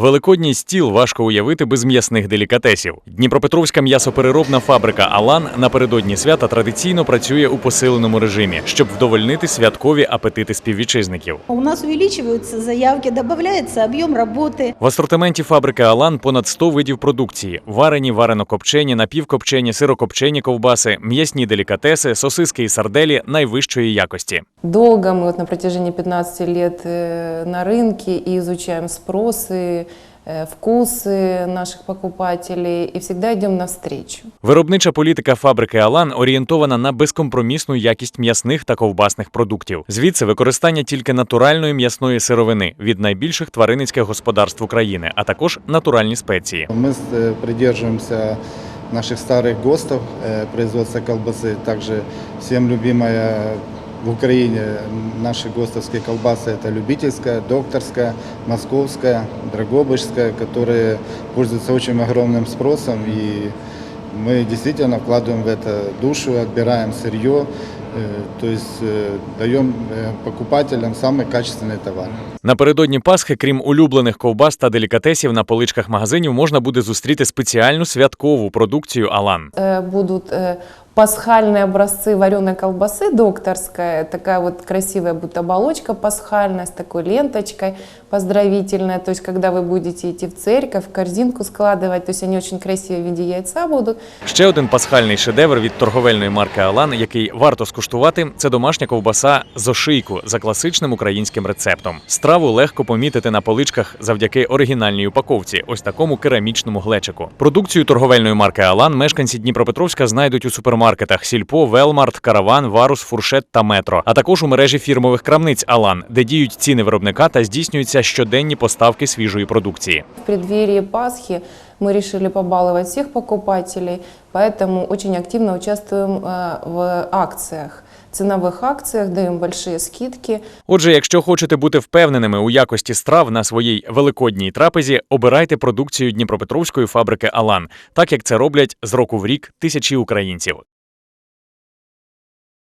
Великодній стіл важко уявити без м'ясних делікатесів. Дніпропетровська м'ясопереробна фабрика Алан напередодні свята традиційно працює у посиленому режимі, щоб вдовольнити святкові апетити співвітчизників. У нас увеличиваются заявки, добавляется объем работы. В асортименті фабрики Алан понад 100 видів продукції: варені, варено-копчені, напівкопчені, сирокопчені ковбаси, м'ясні делікатеси, сосиски і сарделі найвищої якості. Долго мы вот на протяжении 15 лет э, на рынке и изучаем спросы, э, вкусы наших покупателей и всегда идем навстречу. Виробнича політика фабрики Алан орієнтована на безкомпромісну якість м'ясних та ковбасних продуктів. Звідси використання тільки натуральної м'ясної сировини від найбільших тваринницьких господарств України, а також натуральні спеції. Мы э, придерживаемся наших старых ГОСТов э, производства колбасы. Также всем любимая в Украине наши ГОСТовские колбасы – это любительская, докторская, московская, драгобышская, которые пользуются очень огромным спросом. И мы действительно вкладываем в это душу, отбираем сырье, э, то есть э, даем э, покупателям самый качественный товар. Напередодні Пасхи, крім улюблених ковбас та делікатесів, на поличках магазинів можна буде зустріти спеціальну святкову продукцію Алан. Э, Будут э, пасхальные образцы вареной колбасы докторская, такая вот красивая будет оболочка пасхальная с такой ленточкой поздравительная, то есть когда вы будете идти в церковь, в корзинку складывать, то есть они очень красивые в виде яйца будут. Ще один пасхальний шедевр від торговельної марки Алан, який варто скуштувати, це домашня ковбаса з ошийку за класичним українським рецептом. Страву легко помітити на поличках завдяки оригінальній упаковці, ось такому керамічному глечику. Продукцію торговельної марки Алан мешканці Дніпропетровська знайдуть у супермаркетах Сільпо, Велмарт, Караван, Варус, Фуршет та Метро, а також у мережі фірмових крамниць Алан, де діють ціни виробника та здійснюються щоденні поставки свіжої продукції. В преддверии Пасхи мы решили побаловать всех покупателей, поэтому очень активно участвуем э, в акциях. Ценовых акциях даем большие скидки. Отже, якщо хочете бути впевненими у якості страв на своїй великодній трапезі, обирайте продукцію Дніпропетровської фабрики Алан, так як це роблять з року в рік тисячі українців.